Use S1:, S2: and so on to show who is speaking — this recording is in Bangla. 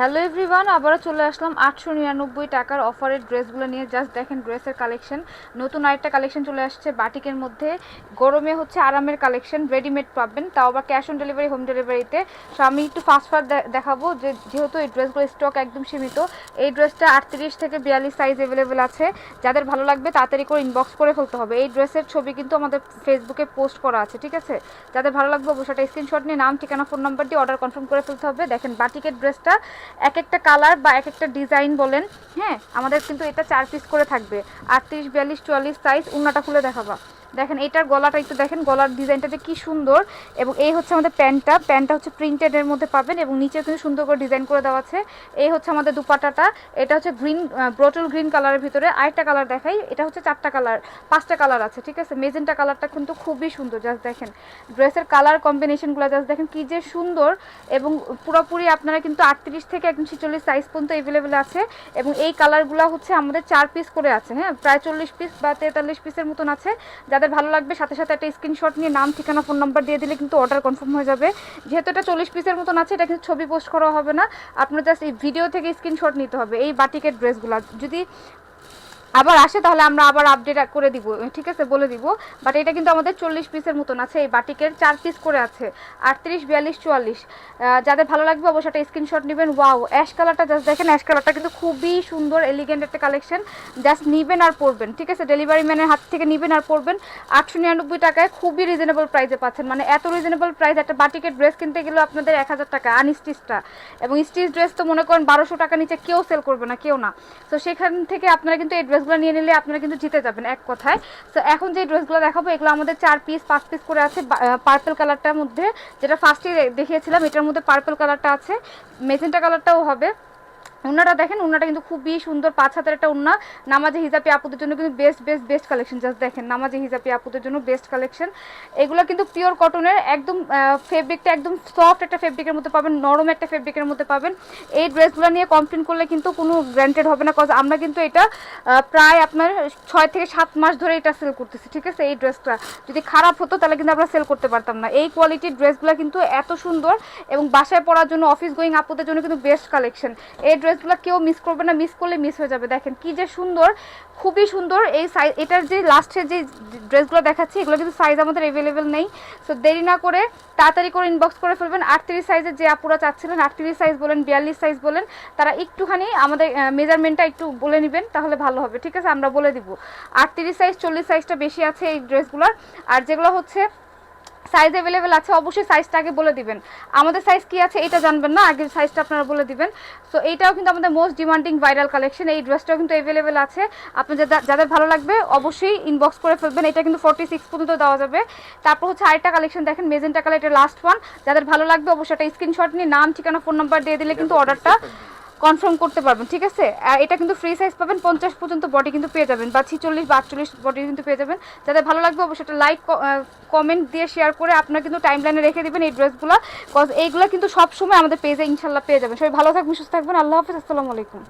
S1: হ্যালো এভরিওয়ান, আবারও চলে আসলাম আটশো নিরানব্বই টাকার অফারের ড্রেসগুলো নিয়ে। জাস্ট দেখেন ড্রেসের কালেকশন নতুন আরেকটা কালেকশন চলে আসছে বাটিকের মধ্যে। গরমে হচ্ছে আরামের কালেকশন রেডিমেড পাবেন। তাও আবার ক্যাশ অন ডেলিভারি হোম ডেলিভারিতে সো আমি একটু ফাস্ট ফাস্ট দেখাবো যে যেহেতু এই ড্রেসগুলো স্টক একদম সীমিত, এই ড্রেসটা আটত্রিশ থেকে বিয়াল্লিশ সাইজ অ্যাভেলেবেল আছে। যাদের ভালো লাগবে তাড়াতাড়ি করে ইনবক্স করে ফেলতে হবে। এই ড্রেসের ছবি কিন্তু আমাদের ফেসবুকে পোস্ট করা আছে, ঠিক আছে? যাদের ভালো লাগবে অবশ্যই স্ক্রিনশট নিয়ে নাম, ঠিকানা ফোন নাম্বার দিয়ে অর্ডার কনফার্ম করে ফেলতে হবে। দেখেন বাটিকের ড্রেসটা এক একটা কালার বা এক একটা ডিজাইন বলেন হ্যাঁ? আমাদের কিন্তু এটা চার পিস করে থাকবে। আটত্রিশ, বিয়াল্লিশ, চুয়াল্লিশ সাইজ উন্নাটা খুলে দেখাবা। দেখেন, এটার গলাটা একটু দেখেন, গলার ডিজাইনটা যে কি সুন্দর। এবং এই হচ্ছে আমাদের প্যান্টটা। প্যান্টটা হচ্ছে প্রিন্টেড এর মধ্যে পাবেন এবং নিচে কিন্তু সুন্দর করে ডিজাইন করে দেওয়া আছে। এই হচ্ছে আমাদের দুপাটাটা। এটা হচ্ছে গ্রিন ব্রোটল গ্রিন কালারের ভিতরে। আরেকটা কালার দেখাই। এটা হচ্ছে চারটা কালার পাঁচটা কালার আছে, ঠিক আছে? মেজেন্টা কালারটা কিন্তু খুবই সুন্দর জাস্ট দেখেন। ড্রেসের কালার কম্বিনেশনগুলো জাস্ট দেখেন কি যে সুন্দর। এবং পুরোপুরি আপনারা কিন্তু আটত্রিশ থেকে একদম ছিচল্লিশ সাইজ পর্যন্ত অ্যাভেলেবেল আছে। এবং এই কালারগুলো হচ্ছে আমাদের চার পিস করে আছে হ্যাঁ? প্রায় চল্লিশ পিস বা তেতাল্লিশ পিসের মতন আছে। যাদের ভালো লাগবে, সাথে সাথে একটা স্ক্রিনশট নিয়ে নাম, ঠিকানা ফোন নাম্বার দিয়ে দিলে কিন্তু অর্ডার কনফার্ম হয়ে যাবে। যেহেতু এটা চল্লিশ পিসের মতন আছে, এটা কিন্তু ছবি পোস্ট করা হবে না। আপনার জাস্ট এই ভিডিও থেকে স্ক্রিনশট নিতে হবে, এই বাটিকের ড্রেসগুলো যদি আবার আসে, তাহলে আমরা আবার আপডেট করে দিব, ঠিক আছে, বলে দিব। বাট এটা কিন্তু আমাদের চল্লিশ পিসের মতন আছে, এই বাটিকের চার পিস করে আছে। আটত্রিশ, বিয়াল্লিশ, চুয়াল্লিশ। যাদের ভালো লাগবে অবশ্যই একটা স্ক্রিনশট নেবেন। ওয়াও অ্যাশ কালারটা জাস্ট দেখেন অ্যাশ কালারটা কিন্তু খুবই সুন্দর এলিগেন্ট একটা কালেকশন জাস্ট নিবেন আর পরবেন, ঠিক আছে? ডেলিভারি ম্যানের হাত থেকে নিবেন আর পরবেন। আটশো নিরানব্বই টাকায় খুবই রিজনেবল প্রাইসে পাচ্ছেন। মানে এত রিজনেবল প্রাইস একটা বাটিকের ড্রেস কিনতে গেলেও আপনাদের এক হাজার টাকা আনস্টিচটা এবং স্টিচ ড্রেস তো মনে করেন বারোশো টাকা নিচে কেউ সেল করবে না, কেউ না। তো সেখান থেকে আপনারা কিন্তু এই ড্রেসগুলো নিয়ে নিলে আপনারা কিন্তু জিতে যাবেন এক কথায়। তো এখন যে ড্রেসগুলো দেখাবো, এগুলো আমাদের চার পিস পাঁচ পিস করে আছে পার্পল কালারটার মধ্যে। যেটা ফার্স্টে দেখিয়েছিলাম, এটার মধ্যে পার্পল কালারটা আছে। মেজেন্টা কালারটাও হবে। উন্নাটা দেখেন, উন্নাটা কিন্তু খুবই সুন্দর পাঁচ হাতের একটা উন্না। নামাজে হিজাপি আপুদের জন্য কিন্তু best best best collection just দেখেন, নামাজে হিজাপি আপুদের জন্য বেস্ট কালেকশন এগুলো কিন্তু পিওর কটনের একদম ফেব্রিকটা একদম সফট একটা ফেব্রিকের মধ্যে পাবেন, নরম একটা ফেব্রিকের মধ্যে পাবেন। এই ড্রেসগুলো নিয়ে কমপ্লেন করলে কিন্তু কোনো গ্যারান্টেড হবে না কজ আমরা কিন্তু এটা প্রায় আপনার ছয় থেকে সাত মাস ধরে এটা সেল করতেছি, ঠিক আছে? এই ড্রেসটা যদি খারাপ হতো তাহলে কিন্তু আমরা সেল করতে পারতাম না। এই কোয়ালিটির ড্রেসগুলো কিন্তু এত সুন্দর এবং বাসায় পড়ার জন্য অফিস গোয়িং আপুদের জন্য কিন্তু বেস্ট কালেকশন এই ড্রেসগুলো কেউ মিস করবে না মিস করলে মিস হয়ে যাবে। দেখেন কি যে সুন্দর, খুবই সুন্দর এই সাইজ এটার যে লাস্টের যে ড্রেসগুলো দেখাচ্ছি, এগুলো কিন্তু সাইজ আমাদের অ্যাভেলেবেল নেই। সো দেরি না করে তাড়াতাড়ি করে ইনবক্স করে ফেলবেন। আটত্রিশ সাইজের যে আপুরা চাচ্ছিলেন, আটত্রিশ সাইজ বলেন, বিয়াল্লিশ সাইজ বলেন, তারা একটুখানি আমাদের মেজারমেন্টটা একটু বলে নেবেন, তাহলে ভালো হবে। ঠিক আছে? আমরা বলে দিব। আটত্রিশ সাইজ চল্লিশ সাইজটা বেশি আছে এই ড্রেসগুলোর। আর যেগুলো হচ্ছে সাইজ অ্যাভেলেবেল আছে, অবশ্যই সাইজটা আগে বলে দিবেন। আমাদের সাইজ কি আছে এটা জানবেন না আগের সাইজটা আপনারা বলে দিবেন। সো এইটাও কিন্তু আমাদের মোস্ট ডিমান্ডিং ভাইরাল কালেকশন এই ড্রেসটাও কিন্তু অ্যাভেলেবেল আছে। আপনাদের যাদের ভালো লাগবে, অবশ্যই ইনবক্স করে ফেলবেন, এটা কিন্তু ফর্টি সিক্স পর্যন্ত দেওয়া যাবে। তারপর হচ্ছে আরেকটা কালেকশন দেখেন মেজেন্টা কালার এটা লাস্ট ওয়ান যাদের ভালো লাগবে, অবশ্যই একটা স্ক্রিনশট নিয়ে, নাম, ঠিকানা ফোন নাম্বার দিয়ে দিলে কিন্তু অর্ডারটা কনফার্ম করতে পারবেন, ঠিক আছে? এটা কিন্তু ফ্রি সাইজ পাবেন, পঞ্চাশ পর্যন্ত বডি কিন্তু পেয়ে যাবেন, বা ছিচল্লিশ বা আটচল্লিশ বডি কিন্তু পেয়ে যাবেন। যাদের ভালো লাগবে অবশ্যই একটা লাইক কমেন্ট দিয়ে শেয়ার করে আপনার কিন্তু টাইম লাইনে রেখে দেবেন এই ড্রেসগুলো কজ এইগুলো কিন্তু সবসময় আমাদের পেজে ইনশাল্লাহ পেয়ে যাবেন। সবাই ভালো থাকবেন, সুস্থ থাকবেন, আল্লাহ হাফিজ, আসসালামু আলাইকুম।